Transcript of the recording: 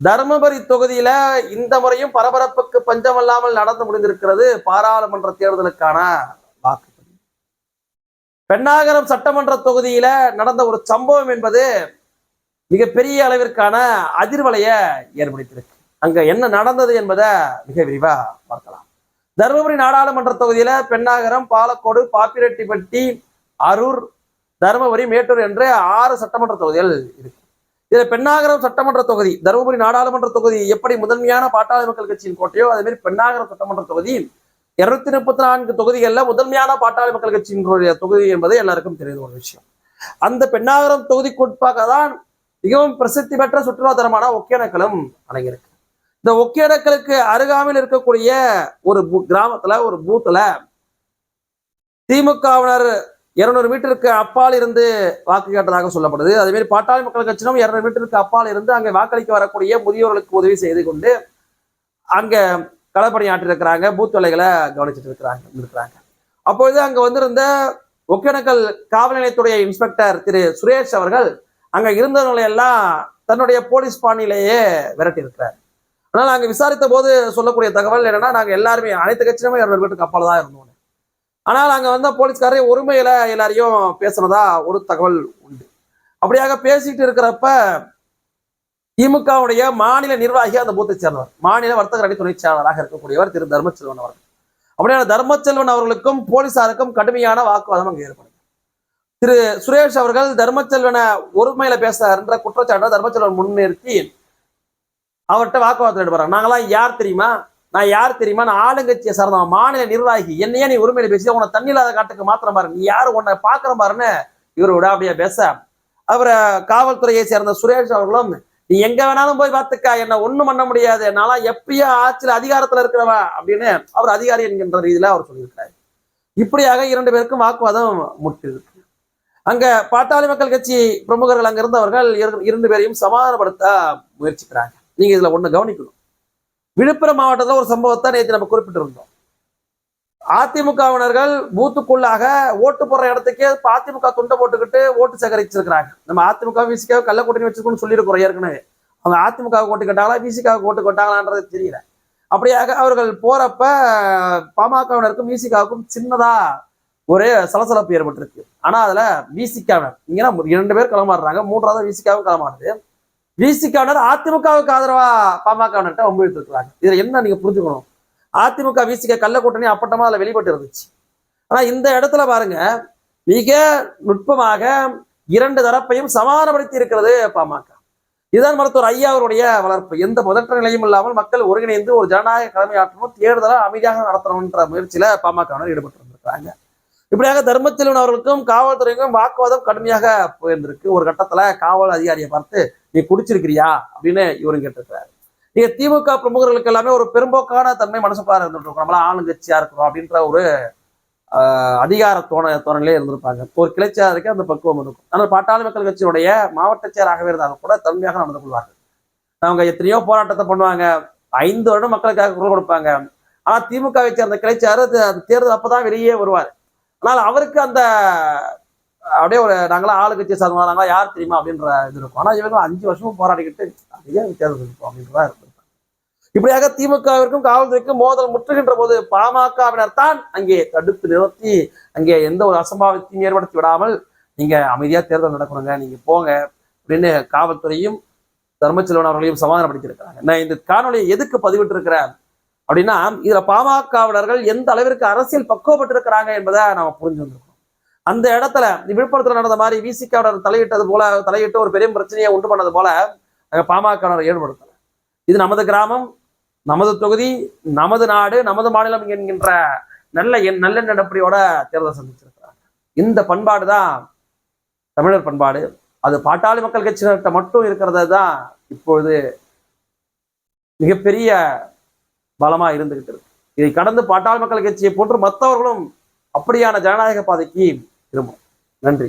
தருமபுரி தொகுதியில இந்த முறையும் பரபரப்புக்கு பஞ்சமல்லாமல் நடந்து முடிந்திருக்கிறது பாராளுமன்ற தேர்தலுக்கான வாக்குப்பதிவு பெண்ணாகரம் சட்டமன்ற தொகுதியில நடந்த ஒரு சம்பவம் என்பது மிகப்பெரிய அளவிற்கான அதிர்வலைய ஏற்படுத்தியிருக்கு. அங்க என்ன நடந்தது என்பதை மிக விரிவா பார்க்கலாம். தருமபுரி நாடாளுமன்ற தொகுதியில பெண்ணாகரம் பாலக்கோடு பாப்பிரெட்டிப்பட்டி அரூர் தருமபுரி மேட்டூர் என்று ஆறு சட்டமன்ற தொகுதிகள் இருக்கு. இதுல பெண்ணாகரம் சட்டமன்ற தொகுதி தருமபுரி நாடாளுமன்ற தொகுதி எப்படி முதன்மையான பாட்டாளி மக்கள் கட்சியின் கோட்டையோ அதே மாதிரி பெண்ணாகரம் சட்டமன்ற தொகுதி இருநூத்தி முப்பத்தி நான்கு தொகுதிகள்ல முதன்மையான பாட்டாளி மக்கள் கட்சியினுடைய தொகுதி என்பது எல்லாருக்கும் தெரிந்த ஒரு விஷயம். அந்த பெண்ணாகரம் தொகுதிக்குட்பாக தான் மிகவும் பிரசித்தி பெற்ற சுற்றுலா தரமான ஒகேனக்கலும் அடங்கியிருக்கு. இந்த ஒகேனக்கலுக்கு அருகாமையில் இருக்கக்கூடிய ஒரு பூ- கிராமத்துல ஒரு பூத்துல திமுகவினர் இருநூறு மீட்டருக்கு அப்பால் இருந்து வாக்கு கேட்டதாக சொல்லப்படுது. அதேமாரி பாட்டாளி மக்கள் கட்சியிலும் இருநூறு மீட்டருக்கு அப்பால் இருந்து அங்கே வாக்களிக்க வரக்கூடிய முதியோர்களுக்கு உதவி செய்து கொண்டு அங்கே களப்பணியாற்றிருக்கிறாங்க பூத் வேலைகளை கவனிச்சுட்டு இருக்கிறாங்க இருக்கிறாங்க அப்பொழுது அங்கே வந்திருந்த ஒகேனக்கல் காவல் நிலையத்துடைய இன்ஸ்பெக்டர் திரு சுரேஷ் அவர்கள் அங்கே இருந்தவர்களை எல்லாம் தன்னுடைய போலீஸ் பாணியிலேயே விரட்டியிருக்கிறார். ஆனால் நாங்க விசாரித்த போது சொல்லக்கூடிய தகவல் என்னன்னா நாங்கள் எல்லாருமே அனைத்து கட்சியுமே இருநூறு மீட்டருக்கு அப்பால் தான் இருந்தோம். ஆனால் அங்கே வந்த போலீஸ்காரே ஒருமையில் எல்லாரையும் பேசுனதா ஒரு தகவல் உண்டு. அப்படியாக பேசிட்டு இருக்கிறப்ப திமுகவுடைய மாநில நிர்வாகி அந்த பூத்தை சேர்ந்தவர். மாநில வர்த்தக அணி துணைச் செயலாளராக இருக்கக்கூடியவர் திரு தர்மச்செல்வன் அவர்கள். அப்படியான தர்மச்செல்வன் அவர்களுக்கும் போலீசாருக்கும் கடுமையான வாக்குவாதம் அங்கே ஏற்படும் திரு சுரேஷ் அவர்கள் தர்மச்செல்வனை ஒருமையில பேசுறாருன்ற குற்றச்சாட்டை தர்மச்செல்வன் முன்னிறுத்தி அவர்கிட்ட வாக்குவாதத்தில் ஈடுபடுறாங்க நாங்களாம் யார் தெரியுமா? நான் யார் தெரியுமா? நான் ஆளுங்கட்சியை சார்ந்தவன் மாநில நிர்வாகி. என்னையே நீ உரிமையில பேசி உன்னை தண்ணி இல்லாத காட்டுக்கு மாத்திரம் பாரு. நீ யாரு? உன்னை பாக்குற பாருன்னு இவர் விட அப்படியே பேச. அவரை காவல்துறையை சேர்ந்த சுரேஷ் அவர்களும் நீ எங்க வேணாலும் போய் பார்த்துக்கா. என்ன ஒண்ணும் பண்ண முடியாது. நான்லாம் எப்பயோ ஆட்சியில் அதிகாரத்துல இருக்கிறவன் அப்படின்னு அவர் அதிகாரி என்கின்ற ரீதியில அவர் சொல்லியிருக்காரு இப்படியாக இரண்டு பேருக்கும் வாக்குவாதம் முட்டிருக்கு அங்க பாட்டாளி மக்கள் கட்சி பிரமுகர்கள் அங்க இருந்தவர்கள் இரு- இரண்டு பேரையும் சமாதானப்படுத்த முயற்சிக்கிறாங்க. நீங்க இதுல ஒண்ணு கவனிக்கணும். விழுப்புரம் மாவட்டத்தில் ஒரு சம்பவத்தை நேற்று நம்ம குறிப்பிட்டிருந்தோம். அதிமுகவினர்கள் பூத்துக்குள்ளாக ஓட்டு போடுற இடத்துக்கே அதிமுக துண்டை போட்டுக்கிட்டு ஓட்டு சேகரிச்சிருக்கிறாங்க. நம்ம அதிமுக விசிக்காக கள்ள கூட்டணி வச்சிருக்கோம்னு சொல்லியிருக்கிறோம் ஏற்கனவே. அவங்க அதிமுக ஓட்டு கேட்டாங்களா விசிகாவுக்கு ஓட்டு கொட்டாங்களான்றது தெரியல. அப்படியாக அவர்கள் போறப்ப பாமகவினருக்கும் விசிகாவுக்கும் சின்னதா ஒரே சலசலப்பு ஏற்பட்டிருக்கு. ஆனா அதுல விசிகாவினர் இங்கன்னா இரண்டு பேர் களமாடுறாங்க. மூன்றாவது விசிகாவும் களமாடுது. விசிகாவினர் அதிமுகவுக்கு ஆதரவா? பாமகவினர்கிட்ட ஒம்பிட்டு இருக்கிறாங்க இதுல என்ன நீங்க புரிஞ்சுக்கணும்? அதிமுக விசிக கள்ள கூட்டணி அப்பட்டமா அதுல வெளிப்பட்டு இருந்துச்சு. ஆனா இந்த இடத்துல பாருங்க மிக நுட்பமாக இரண்டு தரப்பையும் சமாதானப்படுத்தி இருக்கிறது பாமக. இதுதான் மருத்துவர் ஐயா அவருடைய வளர்ப்பு. எந்த பதற்ற நிலையும் இல்லாமல் மக்கள் ஒருங்கிணைந்து ஒரு ஜனநாயக கடமையாற்றணும் தேர்தலை அமைதியாக நடத்தணும்ன்ற முயற்சியில பாமகவினர் ஈடுபட்டு இருந்திருக்கிறாங்க. இப்படியாக தர்மச்செல்வன் அவர்களுக்கும் காவல்துறைக்கும் வாக்குவாதம் கடுமையாக போயிருந்திருக்கு. ஒரு கட்டத்துல காவல் அதிகாரியை பார்த்து நீ குடிச்சிருக்கிறியா? அப்படின்னு இவரும் கேட்டிருக்கிறாரு. நீங்க திமுக பிரமுகர்களுக்கு எல்லாமே ஒரு பெரும்போக்கான தன்மை மனசுக்குள்ளார இருந்துட்டு இருக்கோம் நம்மளா ஆளுங்கட்சியா இருக்கிறோம் அப்படின்ற ஒரு அதிகார தோண தோரணிலே இருந்திருப்பாங்க. ஒரு கிளைச்சாருக்கு அந்த பக்குவம் இருக்கும். ஆனால் பாட்டாளி மக்கள் கட்சியுடைய மாவட்ட செயலாகவே இருந்தாலும் கூட தன்மையாக நடந்து கொள்வார்கள். அவங்க எத்தனையோ போராட்டத்தை பண்ணுவாங்க. ஐந்து வருடம் மக்களுக்காக குரல் கொடுப்பாங்க. ஆனா திமுகவை சேர்ந்த கிளைச்சாரு அது அது தேர்தல் அப்பதான் வெளியே வருவார். ஆனால் அவருக்கு அந்த அப்படியே ஒரு நாங்களாம் ஆளுங்கட்சியை சார்ந்தவங்க நாங்களாம் யார் தெரியுமா அப்படின்ற இது இருக்கும். ஆனா இவங்க அஞ்சு வருஷமும் போராடிக்கிட்டு அதிக தேர்தல் இருக்கும் அப்படின்றதா இருந்திருப்பாங்க இப்படியாக திமுகவிற்கும் காவல்துறைக்கும் மோதல் முற்றுகின்ற போது பாமகவினர் தான் அங்கே தடுத்து நிறுத்தி அங்கே எந்த ஒரு அசம்பாவித்தையும் ஏற்படுத்தி விடாமல் நீங்க அமைதியா தேர்தல் நடக்கணுங்க நீங்க போங்க அப்படின்னு காவல்துறையும் தர்மச்செல்வன் அவர்களையும் சமாதானப்படுத்தியிருக்கிறாங்க. நான் இந்த காணொலியை எதுக்கு பதிவிட்டிருக்கிறேன் அப்படின்னா இதுல பாமகவினர்கள் எந்த அளவிற்கு அரசியல் பக்குவப்பட்டிருக்கிறாங்க என்பதை நாம புரிஞ்சு வந்திருக்கோம். அந்த இடத்துல இந்த விழுப்புரத்துல நடந்த மாதிரி விசிகாவினர் தலையிட்டது போல தலையிட்டு ஒரு பெரிய பிரச்சனையை உண்டு பண்ணது போல அங்க பாமகவினர் ஏற்படுத்தல. இது நமது கிராமம் நமது தொகுதி நமது நாடு நமது மாநிலம் என்கின்ற நல்ல எண் நல்ல நடப்படியோட தேர்தல் சந்திச்சிருக்கிறாங்க. இந்த பண்பாடு தான் தமிழர் பண்பாடு. அது பாட்டாளி மக்கள் கட்சியினர்கிட்ட மட்டும் இருக்கிறது தான் இப்பொழுது மிகப்பெரிய பலமா இருந்துகிட்டு இருக்கு. இதை கடந்து பாட்டாளி மக்கள் கட்சியை போன்று மற்றவர்களும் அப்படியான ஜனநாயக பாதைக்கு திரும்பும் நன்றி.